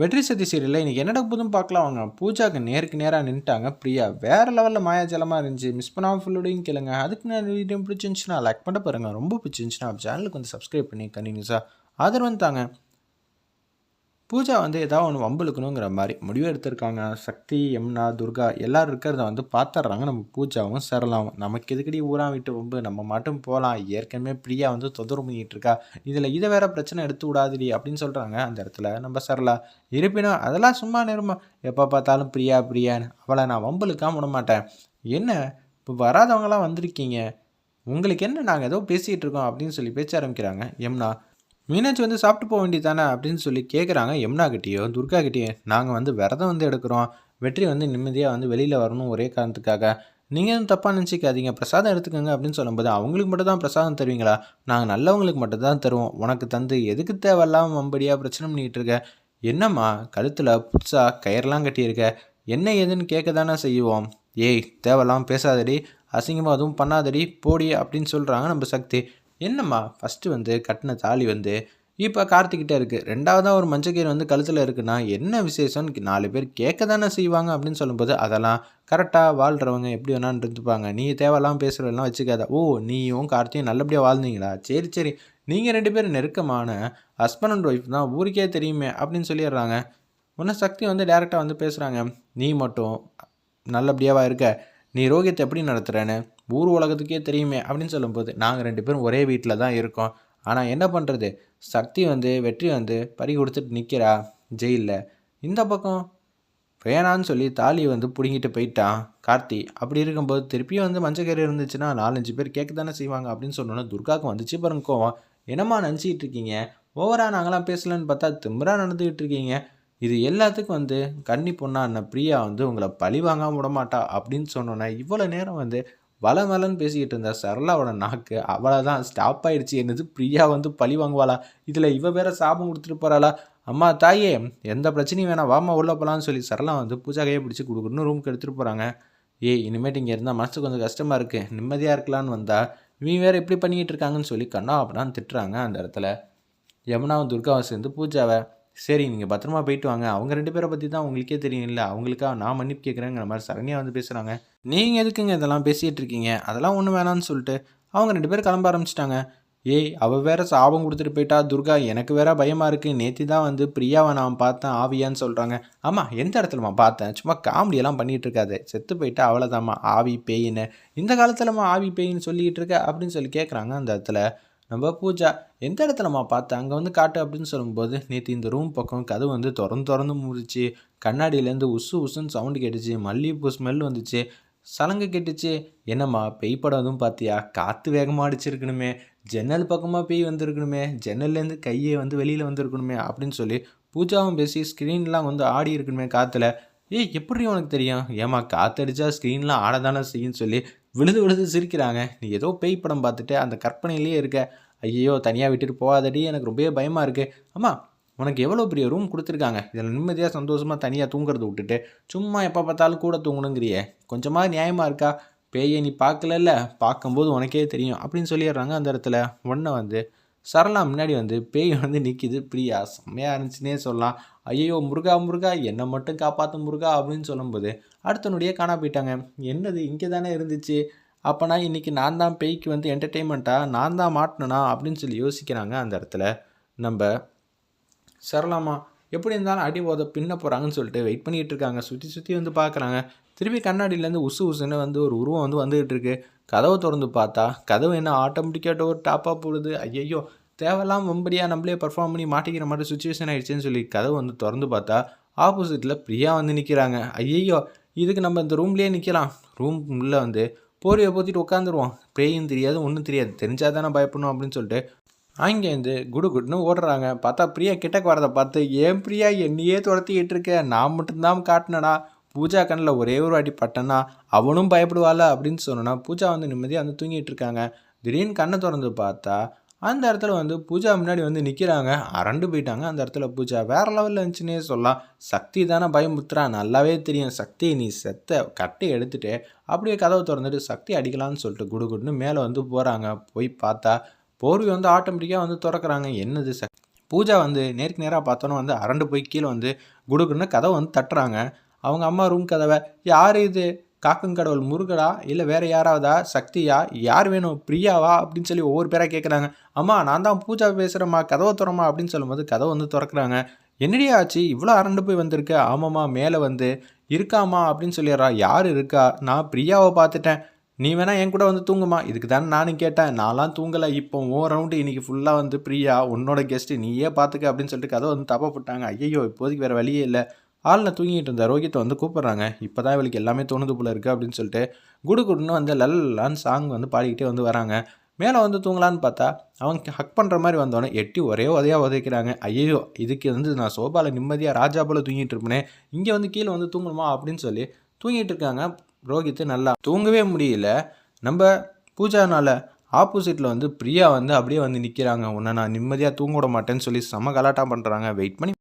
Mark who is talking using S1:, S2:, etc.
S1: வெற்றி சதி சீரியலில் இன்றைக்கி என்னடா புதும் பார்க்கலாம். அவங்க பூஜாக்கு நேருக்கு நேராக நின்ட்டாங்க பிரியா வேறு லெவலில் மாயாஜலமாக இருந்துச்சு. மிஸ் பண்ணாமல் ஃபுல்லோடையும் கேளுங்க. அதுக்கு நான் வீடியோ பிடிச்சிருந்துச்சுன்னா லைக் பண்ண பாருங்கள் ரொம்ப பிடிச்சிருந்துச்சுன்னா சேனலுக்கு வந்து சப்ஸ்கிரைப் பண்ணி கண்டினியூஸாக ஆதரவு தாங்க பூஜா வந்து ஏதாவது ஒன்று வம்புழுக்கணுங்கிற மாதிரி முடிவு எடுத்திருக்காங்க. சக்தி யமுனா துர்கா எல்லாரும் இருக்கிறத வந்து பார்த்துட்றாங்க நம்ம பூஜாவும் சரளாவும். நமக்கு எதுக்கடி ஊரா விட்டு வம்பு? நம்ம மட்டும் போகலாம் ஏற்கனவே பிரியா வந்து தொந்தரவு பண்ணிகிட்டு இருக்கா. இதில் இதை வேற பிரச்சனை எடுத்து விடாதுடி அப்படின்னு சொல்கிறாங்க அந்த இடத்துல நம்ம சரளா. இருப்பினும் அதெல்லாம் சும்மா நேரமா எப்போ பார்த்தாலும் பிரியா பிரியான்னு. அவளை நான் வம்புழுக்காம விட மாட்டேன் என்ன? இப்போ வராதவங்களாம் வந்திருக்கீங்க. உங்களுக்கு என்ன நாங்கள் ஏதோ பேசிகிட்டு இருக்கோம் அப்படின்னு சொல்லி பேச்ச ஆரம்பிக்கிறாங்க. யமுனா மீனாட்சி வந்து சாப்பிட்டு போக வேண்டியது தானே அப்படின்னு சொல்லி கேட்குறாங்க யமுனா கிட்டேயோ துர்கா கிட்டேயோ நாங்கள் வந்து விரதம் வந்து எடுக்கிறோம். வெற்றி வந்து நிம்மதியாக வந்து வெளியில் வரணும் ஒரே காரணத்துக்காக. நீங்கள் எதுவும் தப்பாக நினச்சிக்காதீங்க. பிரசாதம் எடுத்துக்கோங்க அப்படின்னு சொல்லும்போது அவங்களுக்கு மட்டும் தான் பிரசாதம் தருவீங்களா? நாங்கள் நல்லவங்களுக்கு மட்டும் தான் தருவோம். உனக்கு தந்து எதுக்கு தேவையில்லாமல் மம்படியாக பிரச்சனை பண்ணிகிட்டு இருக்க? என்னம்மா கழுத்தில் புதுசாக கயிறெல்லாம் கட்டியிருக்க? என்ன ஏதுன்னு கேட்க தானே செய்வோம். ஏய் தேவையில்லாமல் பேசாதடி. அசிங்கமாக அதுவும் பண்ணாதடி. போடி அப்படின்னு சொல்கிறாங்க நம்ம சக்தி. என்னம்மா ஃபஸ்ட்டு வந்து கட்டின தாலி வந்து இப்போ கார்த்திக்கிட்டே இருக்குது ரெண்டாவதாக ஒரு மஞ்சக்கீரை வந்து கழுத்தில் இருக்குன்னா என்ன விசேஷம்னு நாலு பேர் கேட்க தானே செய்வாங்க அப்படின்னு சொல்லும்போது அதெல்லாம் கரெக்டாக வாழ்கிறவங்க எப்படி வேணான்னு இருந்துப்பாங்க. நீ தேவையெல்லாம் பேசுகிறதெல்லாம் வச்சுக்காத. ஓ நீயும் கார்த்தியும் நல்லபடியாக வாழ்ந்தீங்களா? சரி சரி. நீங்கள் ரெண்டு பேரும் நெருக்கமான ஹஸ்பண்ட் அண்ட் ஒய்ஃப் தான் ஊருக்கே தெரியுமே அப்படின்னு சொல்லிடுறாங்க. உன்ன சக்தி வந்து டேரெக்டாக வந்து பேசுகிறாங்க நீ மட்டும் நல்லபடியாவா இருக்க? நீ ரோகியத்தை எப்படி நடத்துகிறேன்னு ஊர் உலகத்துக்கே தெரியுமே அப்படின்னு சொல்லும்போது நாங்கள் ரெண்டு பேரும் ஒரே வீட்டில் தான் இருக்கோம். ஆனால் என்ன பண்ணுறது சக்தி வந்து வெற்றி வந்து பறி கொடுத்துட்டு நிற்கிறா ஜெயிலில். இந்த பக்கம் வேணான்னு சொல்லி தாலியை வந்து பிடுங்கிட்டு போயிட்டான் கார்த்தி. அப்படி இருக்கும்போது திருப்பியும் வந்து மஞ்சக்கறி இருந்துச்சுன்னா நாலஞ்சு பேர் கேட்க தானே செய்வாங்க அப்படின்னு சொன்னோன்னா துர்காவுக்கு வந்துச்சு பாருங்க கோவம். என்னம்மா நினச்சிக்கிட்டு இருக்கீங்க? ஓவராக நாங்களாம் பேசலன்னு பார்த்தா திம்பராக நடந்துக்கிட்டு இருக்கீங்க. இது எல்லாத்துக்கும் வந்து கன்னி பொண்ணா அண்ணன் பிரியா வந்து உங்களை பழி வாங்காமல் விடமாட்டா அப்படின்னு சொன்னோன்னே இவ்வளோ நேரம் வந்து வளமலன்னு பேசிக்கிட்டு இருந்தா சரளாவோட நாக்கு அவளை தான் ஸ்டாப் ஆயிடுச்சு. என்னது? பிரியா வந்து பழி வாங்குவாளா? இதில் இவ வேற சாபம் கொடுத்துட்டு போகிறாளா அம்மா தாயே எந்த பிரச்சனையும் வேணாம். வாமா உள்ள போகலான்னு சொல்லி சரளா வந்து பூஜா கையை பிடிச்சி கொடுக்கணும்னு ரூமுக்கு எடுத்துகிட்டு போகிறாங்க ஏய் இனிமேட்டு இங்கே இருந்தால் மனசு கொஞ்சம் கஷ்டமாக இருக்குது நிம்மதியாக இருக்கலான்னு வந்தால் இவங்க வேறு எப்படி பண்ணிக்கிட்டு இருக்காங்கன்னு சொல்லி கண்ணா அப்படின்னு திட்டுறாங்க அந்த இடத்துல. யமுனாவும் துர்காவும் சேர்ந்து பூஜாவை சரி நீங்கள் பத்திரமா போயிட்டு வாங்க. அவங்க ரெண்டு பேரை பற்றி தான் உங்களுக்கே தெரியும் இல்லை அவங்களுக்காக நான் மன்னிப்பு கேட்குறேங்கிற மாதிரி சரண்யா வந்து பேசுகிறாங்க நீங்கள் எதுக்குங்க இதெல்லாம் பேசிகிட்டு இருக்கீங்க? அதெல்லாம் ஒன்றும் வேணாம்னு சொல்லிட்டு அவங்க ரெண்டு பேரும் கிளம்ப ஆரம்பிச்சிட்டாங்க. ஏய் அவள் வேற சாபம் கொடுத்துட்டு போயிட்டா. துர்கா எனக்கு வேற பயமாக இருக்குது நேற்று தான் வந்து பிரியாவை நான் பார்த்தேன் ஆவியான்னு சொல்கிறாங்க ஆமாம் எந்த இடத்துலம்மா பார்த்தேன்? சும்மா காமெடியெல்லாம் பண்ணிகிட்டு இருக்காது. செத்து போயிட்டா அவ்வளோதாம்மா ஆவி பேயின்னு. இந்த காலத்துலம்மா ஆவி பேயின்னு சொல்லிக்கிட்டு இருக்க அப்படின்னு சொல்லி கேட்குறாங்க அந்த இடத்துல. நம்ம பூஜா எந்த இடத்துலம்மா பார்த்தேன் அங்கே வந்து காட்டு அப்படின்னு சொல்லும்போது நேற்று இந்த ரூம் பக்கம் கதவு வந்து திறந்து திறந்து முடிச்சு கண்ணாடியிலேருந்து உசு உசுன்னு சவுண்டு கேட்டுச்சு மல்லிகைப்பூ ஸ்மெல் வந்துச்சு சலங்கு கேட்டுச்சு. என்னம்மா பெய் படம் எதுவும் பார்த்தியா? காற்று வேகமாக அடிச்சிருக்கணுமே ஜன்னல் பக்கமாக பெய் வந்திருக்கணுமே ஜன்னல்லேருந்து கையை வந்து வெளியில் வந்திருக்கணுமே அப்படின்னு சொல்லி பூஜாவும் பேசி ஸ்க்ரீன்லாம் வந்து ஆடி இருக்கணுமே காற்றுல ஏய் எப்படி உனக்கு தெரியும்? ஏமா காற்றடிச்சா ஸ்க்ரீன்லாம் ஆட தானே செய்யுன்னு சொல்லி விழுது விழுது சிரிக்கிறாங்க. நீ ஏதோ பேய் படம் பார்த்துட்டு அந்த கற்பனையிலேயே இருக்க. ஐயோ தனியாக விட்டுட்டு போகாதடி எனக்கு ரொம்பவே பயமாக இருக்குது அம்மா உனக்கு எவ்வளோ பெரிய ரூம் கொடுத்துருக்காங்க. இதில் நிம்மதியாக சந்தோஷமாக தனியாக தூங்குறத விட்டுட்டு. சும்மா எப்போ பார்த்தாலும் கூட தூங்கணுங்கிறியே. கொஞ்சமாக நியாயமாக இருக்கா? பேயை நீ பார்க்கலல்ல? பார்க்கும்போது உனக்கே தெரியும். அப்படின்னு சொல்லிடுறாங்க அந்த இடத்துல. உடனே வந்து சரளா முன்னாடி வந்து பேய் வந்து நிற்கிது பிரியா செம்மையாக இருந்துச்சுன்னே சொல்லலாம். ஐயோ முருகா முருகா என்னை மட்டும் காப்பாற்று முருகா அப்படின்னு சொல்லும்போது அடுத்த நொடியே காணா போயிட்டாங்க. என்னது இங்கே தானே இருந்துச்சு? அப்போனா இன்றைக்கி நான் தான் பேய்க்கு வந்து என்டர்டெயின்மெண்ட்டாக நான் தான் மாட்டினனா அப்படின்னு சொல்லி யோசிக்கிறாங்க அந்த இடத்துல. நம்ம சரளாமா எப்படி இருந்தாலும் அடி போத பின்ன போகிறாங்கன்னு சொல்லிட்டு வெயிட் பண்ணிகிட்டு இருக்காங்க. சுற்றி சுற்றி வந்து பார்க்குறாங்க திருப்பி கண்ணாடியிலேருந்து உசு உசுன்னு வந்து ஒரு உருவம் வந்து வந்துகிட்டு இருக்கு. கதவை திறந்து பார்த்தா கதவு என்ன ஆட்டோமேட்டிக்காக டோர் டாப்பாக போடுது. ஐயையோ தேவையில்லாம வம்படியாக நம்மளே பர்ஃபார்ம் பண்ணி மாட்டிக்கிற மாதிரி சுச்சுவேஷன் ஆயிடுச்சுன்னு சொல்லி கதவு வந்து திறந்து பார்த்தா ஆப்போசிட்டில் பிரியா வந்து நிற்கிறாங்க ஐயையோ இதுக்கு நம்ம இந்த ரூம்லேயே நிற்கலாம் ரூம் உள்ளே வந்து போரியை போத்திட்டு உட்காந்துருவோம் பேயும் தெரியாது ஒன்றும் தெரியாது. தெரிஞ்சால் தானே பயப்படணும் அப்படின்னு சொல்லிட்டு அங்கேருந்து குடு குடுன்னு ஓடுறாங்க. பார்த்தா பிரியா கிட்டக்கு வரதை பார்த்து ஏன் பிரியா என்னையே துரத்திக்கிட்டு இருக்க நான் மட்டும்தான் காட்டினடா பூஜா கண்ணில் ஒரே ஒரு அடி பட்டனா அவனும் பயப்படுவாள்? அப்படின்னு சொன்னோன்னா பூஜா வந்து நிம்மதியாக வந்து தூங்கிட்டு இருக்காங்க திடீர்னு கண்ணை திறந்து பார்த்தா அந்த இடத்துல வந்து பூஜா முன்னாடி வந்து நிற்கிறாங்க அரண்டு போயிட்டாங்க அந்த இடத்துல பூஜா. வேற லெவலில் இருந்துச்சுன்னே சொல்லலாம். சக்தி தானே பயமுத்துறா நல்லாவே தெரியும். சக்தி நீ செத்த கட்டை எடுத்துகிட்டு அப்படியே கதவை திறந்துட்டு சக்தி அடிக்கலாம்னு சொல்லிட்டு குடுகுடுன்னு மேலே வந்து போகிறாங்க போய் பார்த்தா போர்வை வந்து ஆட்டோமேட்டிக்காக வந்து திறக்கிறாங்க. என்னது சார் பூஜா வந்து நேருக்கு நேராக பார்த்தோன்னே வந்து அரண்டு போய் கீழே வந்து குடுக்குன்னு கதவை வந்து தட்டுறாங்க. அவங்க அம்மா ரூம் கதவை யார் இது? காக்கங்கடவுள் முருகடா? இல்லை வேறு யாராவதா? சக்தியா? யார் வேணும்? பிரியாவா? அப்படின்னு சொல்லி ஒவ்வொரு பேராக கேட்குறாங்க அம்மா நான் தான் பூஜா பேசுகிறேம்மா கதவை திறமா அப்படின்னு சொல்லும்போது கதவை வந்து திறக்கிறாங்க. என்னடியா ஆச்சு? இவ்வளோ அரண்டு போய் வந்திருக்கு? ஆமாம்மா மேலே வந்து இருக்காமா அப்படின்னு சொல்லிடுறா. யார் இருக்கா? நான் பிரியாவை பார்த்துட்டேன். நீ வேணால் என் கூட வந்து தூங்குமா? இதுக்கு தானே நானும் கேட்டேன். நான்லாம் தூங்கலை. இப்போ ஓ ரவுண்டு இன்னைக்கு ஃபுல்லாக வந்து பிரியா உன்னோட கெஸ்ட்டு நீயே பார்த்துக்க அப்படின்னு சொல்லிட்டு கதை வந்து தப்பப்பட்டாங்க போட்டாங்க. ஐயோ இப்போதைக்கு வேறு வழியே இல்லை. ஆளில் தூங்கிட்டு இருந்த ரோஹித்தை வந்து கூப்பிட்றாங்க. இப்போ தான் இவளுக்கு எல்லாமே தோணுது போல இருக்குது அப்படின்னு சொல்லிட்டு குடு குடுன்னு வந்து லல்லான்னு சாங் வந்து பாடிக்கிட்டே வந்து வராங்க. மேலே வந்து தூங்கலான்னு பார்த்தா அவங்க ஹக் பண்ணுற மாதிரி வந்தோடனே எட்டி ஒரே உதையாக உதைக்கிறாங்க. ஐயோ இதுக்கு வந்து நான் சோபாவில் நிம்மதியாக ராஜா போல் தூங்கிட்டு இருப்பேனே. இங்கே வந்து கீழே வந்து தூங்கணுமா அப்படின்னு சொல்லி தூங்கிட்டு இருக்காங்க ரோஹித் நல்லா தூங்கவே முடியல. நம்ம பூஜானால ஆப்போசிட்டில் வந்து பிரியா வந்து அப்படியே வந்து நிற்கிறாங்க உன்னை நான் நிம்மதியாக தூங்க விட மாட்டேன்னு சொல்லி செம கலாட்டம் பண்ணுறாங்க வெயிட் பண்ணி